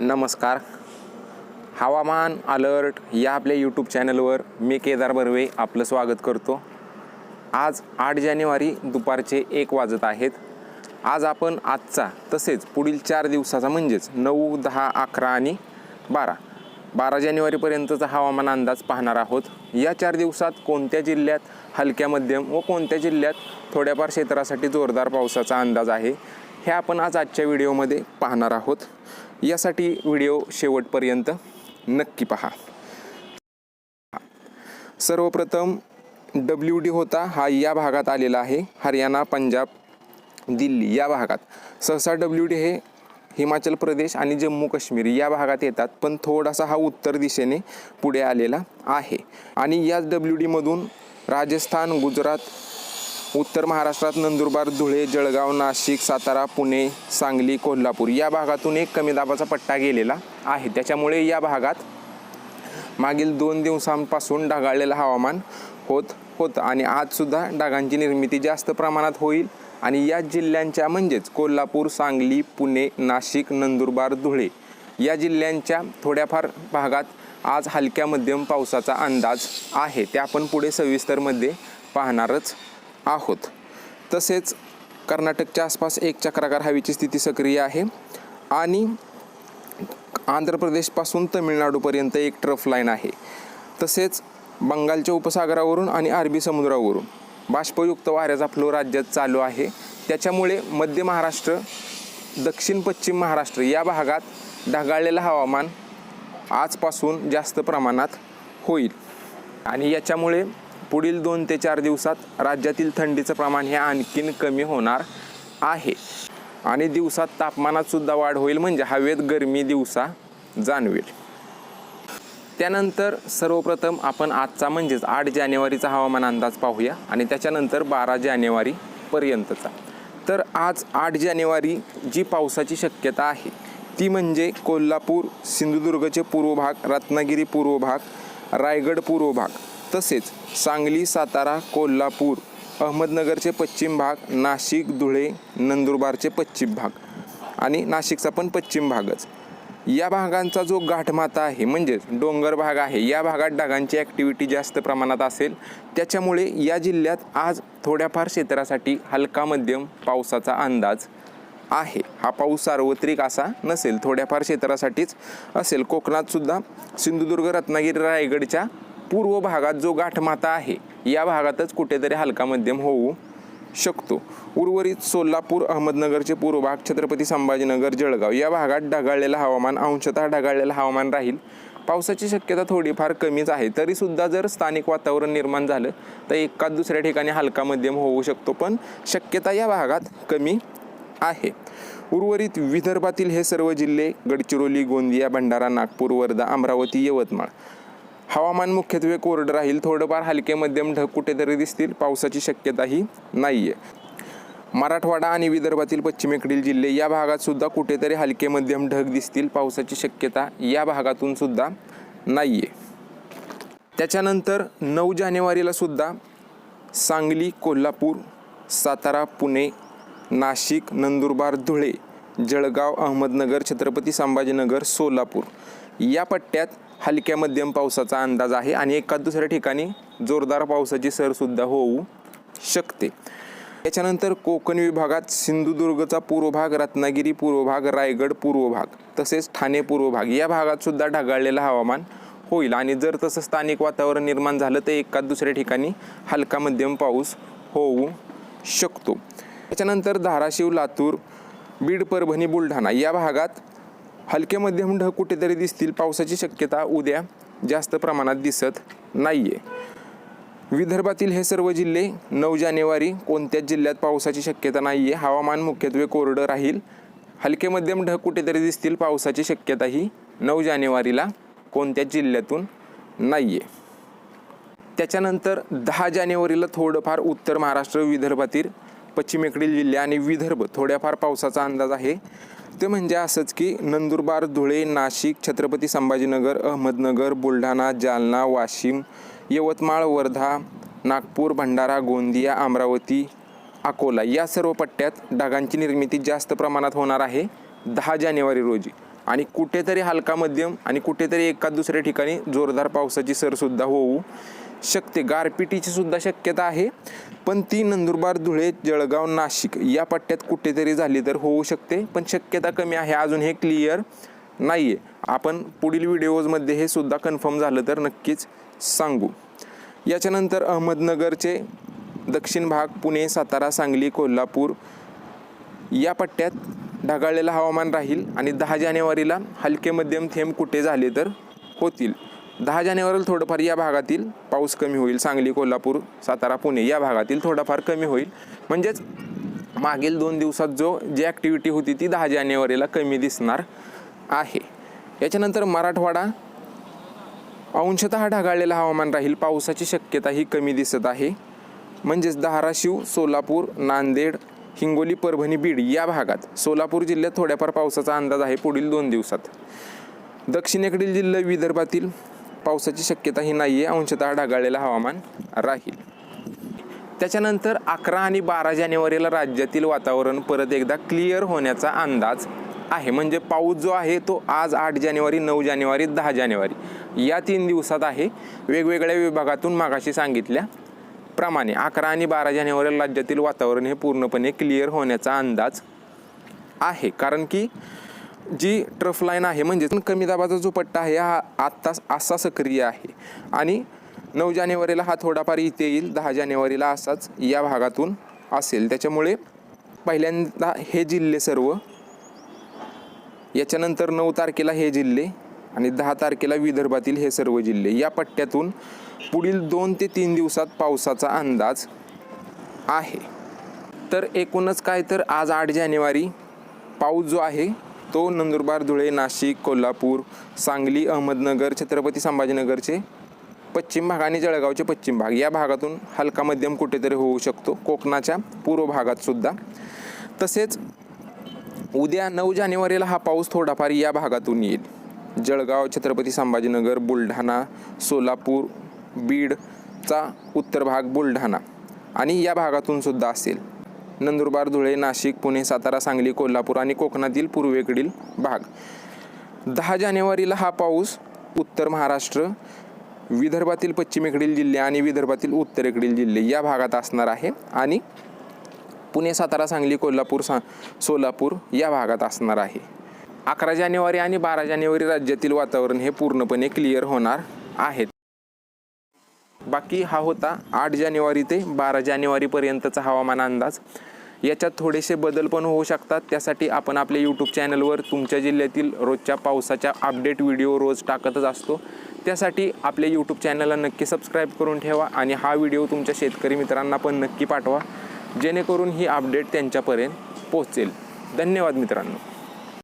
नमस्कार. हवामान अलर्ट या आपल्या यूट्यूब चॅनलवर मी केदार बर्वे आपलं स्वागत करतो. आज आठ जानेवारी दुपारचे एक वाजत आहेत. आज आपण आजचा तसेच पुढील चार दिवसाचा म्हणजेच नऊ दहा अकरा आणि बारा बारा जानेवारीपर्यंतचा हवामान अंदाज पाहणार आहोत. या चार दिवसात कोणत्या जिल्ह्यात हलक्या मध्यम व कोणत्या जिल्ह्यात थोड्याफार क्षेत्रासाठी जोरदार पावसाचा अंदाज आहे हे आपण आज आजच्या व्हिडिओमध्ये पाहणार आहोत. यासाठी व्हिडिओ शेवटपर्यंत नक्की पहा. सर्वप्रथम डब्ल्यू डी होता हा या भागात आलेला आहे. हरियाणा पंजाब दिल्ली या भागात. सहसा डब्ल्यू डी हे हिमाचल प्रदेश आणि जम्मू काश्मीर या भागात येतात पण थोडासा हा उत्तर दिशेने पुढे आलेला आहे. आणि याच डब्ल्यू डीमधून राजस्थान गुजरात उत्तर महाराष्ट्रात नंदुरबार धुळे जळगाव नाशिक सातारा पुणे सांगली कोल्हापूर या भागातून एक कमी दाबाचा पट्टा गेलेला आहे. त्याच्यामुळे या भागात मागील दोन दिवसांपासून ढगाळलेलं हवामान होत होतं आणि आजसुद्धा ढगांची निर्मिती जास्त प्रमाणात होईल. आणि या जिल्ह्यांच्या म्हणजेच कोल्हापूर सांगली पुणे नाशिक नंदुरबार धुळे या जिल्ह्यांच्या थोड्याफार भागात आज हलक्या मध्यम पावसाचा अंदाज आहे. ते आपण पुढे सविस्तरमध्ये पाहणारच आहोत. तसेच कर्नाटकच्या आसपास एक चक्राकार हवेची स्थिती सक्रिय आहे. आणि आंध्र प्रदेशपासून तमिळनाडूपर्यंत एक ट्रफ लाईन आहे. तसेच बंगालच्या उपसागरावरून आणि अरबी समुद्रावरून बाष्पयुक्त वाऱ्याचा फ्लो राज्यात चालू आहे. त्याच्यामुळे मध्य महाराष्ट्र दक्षिण पश्चिम महाराष्ट्र या भागात ढगाळलेलं हवामान आजपासून जास्त प्रमाणात होईल. आणि याच्यामुळे पुढील दोन ते चार दिवसात राज्यातील थंडीचं प्रमाण हे आणखीन कमी होणार आहे. आणि दिवसात तापमानात सुद्धा वाढ होईल म्हणजे हवेत गरमी दिवसा जाणवेल. त्यानंतर सर्वप्रथम आपण आजचा म्हणजेच आठ जानेवारीचा हवामान अंदाज पाहूया आणि त्याच्यानंतर बारा जानेवारीपर्यंतचा तर आज आठ जानेवारी जी पावसाची शक्यता आहे ती म्हणजे कोल्हापूर सिंधुदुर्गचे पूर्व भाग रत्नागिरी पूर्व भाग रायगड पूर्व भाग. तसेच सांगली सातारा कोल्हापूर अहमदनगरचे पश्चिम भाग नाशिक धुळे नंदुरबारचे पश्चिम भाग आणि नाशिकचा पण पश्चिम भागच. या भागांचा जो गाठमाता आहे म्हणजेच डोंगर भाग आहे या भागात ढगांची ॲक्टिव्हिटी जास्त प्रमाणात असेल त्याच्यामुळे या जिल्ह्यात आज थोड्याफार क्षेत्रासाठी हलका मध्यम पावसाचा अंदाज आहे. हा पाऊस सार्वत्रिक असा नसेल थोड्याफार क्षेत्रासाठीच असेल. कोकणातसुद्धा सिंधुदुर्ग रत्नागिरी रायगडच्या पूर्व भागात जो गाठमाता आहे या भागातच कुठेतरी हलका मध्यम होऊ शकतो. उर्वरित सोलापूर अहमदनगरचे पूर्व भाग छत्रपती संभाजीनगर जळगाव या भागात ढगाळलेलं हवामान अंशतः ढगाळलेलं हवामान राहील. पावसाची शक्यता थोडीफार कमीच आहे तरीसुद्धा जर स्थानिक वातावरण निर्माण झालं तर एकाच दुसऱ्या ठिकाणी हलका मध्यम होऊ शकतो पण शक्यता या भागात कमी आहे. उर्वरित विदर्भातील हे सर्व जिल्हे गडचिरोली गोंदिया भंडारा नागपूर वर्धा अमरावती यवतमाळ हवामान मुख्यत्वे कोरडं राहील थोडंफार हलके मध्यम ढग कुठेतरी दिसतील पावसाची शक्यताही नाही आहे मराठवाडा आणि विदर्भातील पश्चिमेकडील जिल्हे या भागात सुद्धा कुठेतरी हलके मध्यम ढग दिसतील पावसाची शक्यता या भागातून सुद्धा नाही आहे त्याच्यानंतर नऊ जानेवारीला सुद्धा सांगली कोल्हापूर सातारा पुणे नाशिक नंदुरबार धुळे जळगाव अहमदनगर छत्रपती संभाजीनगर सोलापूर या पट्ट्यात हलक्या मध्यम पावसाचा अंदाज आहे आणि एका दुसऱ्या ठिकाणी जोरदार पावसाची सरसुद्धा होऊ शकते. याच्यानंतर कोकण विभागात सिंधुदुर्गचा पूर्व भाग रत्नागिरी पूर्व भाग रायगड पूर्व भाग तसेच ठाणे पूर्व भाग या भागात सुद्धा ढगाळलेलं हवामान होईल आणि जर तसं स्थानिक वातावरण निर्माण झालं तर एकाच दुसऱ्या ठिकाणी हलका मध्यम पाऊस होऊ शकतो. त्याच्यानंतर धाराशिव लातूर बीड परभणी बुलढाणा या भागात हलके मध्यम ढग कुठेतरी दिसतील. पावसाची शक्यता उद्या जास्त प्रमाणात दिसत नाही आहे विदर्भातील हे सर्व जिल्हे नऊ जानेवारी कोणत्याच जिल्ह्यात पावसाची शक्यता नाही आहे हवामान मुख्यत्वे कोरडं राहील. हलके मध्यम ढग कुठेतरी दिसतील. पावसाची शक्यता ही नऊ जानेवारीला कोणत्याच जिल्ह्यातून नाही आहे त्याच्यानंतर दहा जानेवारीला थोडंफार उत्तर महाराष्ट्र विदर्भातील पश्चिमेकडील जिल्हे आणि विदर्भ थोड्याफार पावसाचा अंदाज आहे. ते म्हणजे असंच की नंदुरबार धुळे नाशिक छत्रपती संभाजीनगर अहमदनगर बुलढाणा जालना वाशिम यवतमाळ वर्धा नागपूर भंडारा गोंदिया अमरावती अकोला या सर्व पट्ट्यात ढगांची निर्मिती जास्त प्रमाणात होणार आहे दहा जानेवारी रोजी. आणि कुठेतरी हलका मध्यम आणि कुठेतरी एका दुसऱ्या ठिकाणी जोरदार पावसाची सरसुद्धा होऊ शकते गारपिटीची सुद्धा शक्यता आहे. पण ती नंदुरबार धुळे जळगाव नाशिक या पट्ट्यात कुठेतरी झाली तर होऊ शकते. पण शक्यता कमी आहे. अजून हे क्लिअर नाही आहे आपण पुढील व्हिडिओजमध्ये हे सुद्धा कन्फर्म झालं तर नक्कीच सांगू. याच्यानंतर अहमदनगरचे दक्षिण भाग पुणे सातारा सांगली कोल्हापूर या पट्ट्यात ढगाळलेलं हवामान राहील आणि दहा जानेवारीला हलके मध्यम थेंब कुठे झाले तर होतील. दहा जानेवारीला थोडंफार या भागातील पाऊस कमी होईल. सांगली कोल्हापूर सातारा पुणे या भागातील थोडाफार कमी होईल. म्हणजेच मागील दोन दिवसात जो जी ॲक्टिव्हिटी होती ती दहा जानेवारीला कमी दिसणार आहे. याच्यानंतर मराठवाडा अंशतः ढगाळलेलं हवामान राहील. पावसाची शक्यता ही कमी दिसत आहे. म्हणजेच धाराशिव सोलापूर नांदेड हिंगोली परभणी बीड या भागात सोलापूर जिल्ह्यात थोड्याफार पावसाचा अंदाज आहे पुढील दोन दिवसात. दक्षिणेकडील जिल्हे विदर्भातील पावसाची शक्यता ही नाही आहे अंशतः ढगाळलेलं हवामान राहील. त्याच्यानंतर अकरा आणि बारा जानेवारीला राज्यातील वातावरण परत एकदा क्लिअर होण्याचा अंदाज आहे. म्हणजे पाऊस जो आहे तो आज आठ जानेवारी नऊ जानेवारी दहा जानेवारी या तीन दिवसात आहे. वेगवेगळ्या विभागातून मागाशी सांगितल्या प्रमाणे अकरा आणि बारा जानेवारीला राज्यातील वातावरण हे पूर्णपणे क्लिअर होण्याचा अंदाज आहे. कारण की जी ट्रफ लाईन आहे म्हणजे कमी दाबाचा जो पट्टा आहे हा आत्ता असा सक्रिय आहे. आणि नऊ जानेवारीला हा थोडाफार इथे येईल दहा जानेवारीला असाच या भागातून असेल. त्याच्यामुळे पहिल्यांदा हे जिल्हे सर्व याच्यानंतर नऊ तारखेला हे जिल्हे आणि दहा तारखेला विदर्भातील हे सर्व जिल्हे या पट्ट्यातून पुढील दोन ते तीन दिवसात पावसाचा अंदाज आहे. तर एकूणच काय तर आज आठ जानेवारी पाऊस जो आहे तो नंदुरबार धुळे नाशिक कोल्हापूर सांगली अहमदनगर छत्रपती संभाजीनगरचे पश्चिम भाग आणि जळगावचे पश्चिम भाग या भागातून हलका मध्यम कुठेतरी होऊ शकतो. कोकणाच्या पूर्व भागात सुद्धा. तसेच उद्या नऊ जानेवारीला हा पाऊस थोडाफार या भागातून येईल. जळगाव छत्रपती संभाजीनगर बुलढाणा सोलापूर बीडचा उत्तर भाग बुलढाणा आणि या भागातून सुद्धा असेल. नंदुरबार धुळे नाशिक पुणे सातारा सांगली कोल्हापूर आणि कोकणातील पूर्वेकडील भाग. दहा जानेवारीला हा पाऊस उत्तर महाराष्ट्र विदर्भातील पश्चिमेकडील जिल्हे आणि विदर्भातील उत्तरेकडील जिल्हे या भागात असणार आहे आणि पुणे सातारा सांगली कोल्हापूर सा सोलापूर या भागात असणार आहे. अकरा जानेवारी आणि बारा जानेवारी राज्यातील वातावरण हे पूर्णपणे क्लिअर होणार आहे. बाकी हा होता आठ जानेवारी ते बारा जानेवारीपर्यंतचा हवामान अंदाज. याच्यात थोडेसे बदल पण होऊ शकतात. त्यासाठी आपण आपल्या यूट्यूब चॅनलवर तुमच्या जिल्ह्यातील रोजच्या पावसाच्या अपडेट व्हिडिओ रोज टाकतच असतो. त्यासाठी आपल्या यूट्यूब चॅनलला नक्की सबस्क्राईब करून ठेवा आणि हा व्हिडिओ तुमच्या शेतकरी मित्रांना पण नक्की पाठवा. जेणेकरून ही अपडेट त्यांच्यापर्यंत पोहोचेल. धन्यवाद मित्रांनो.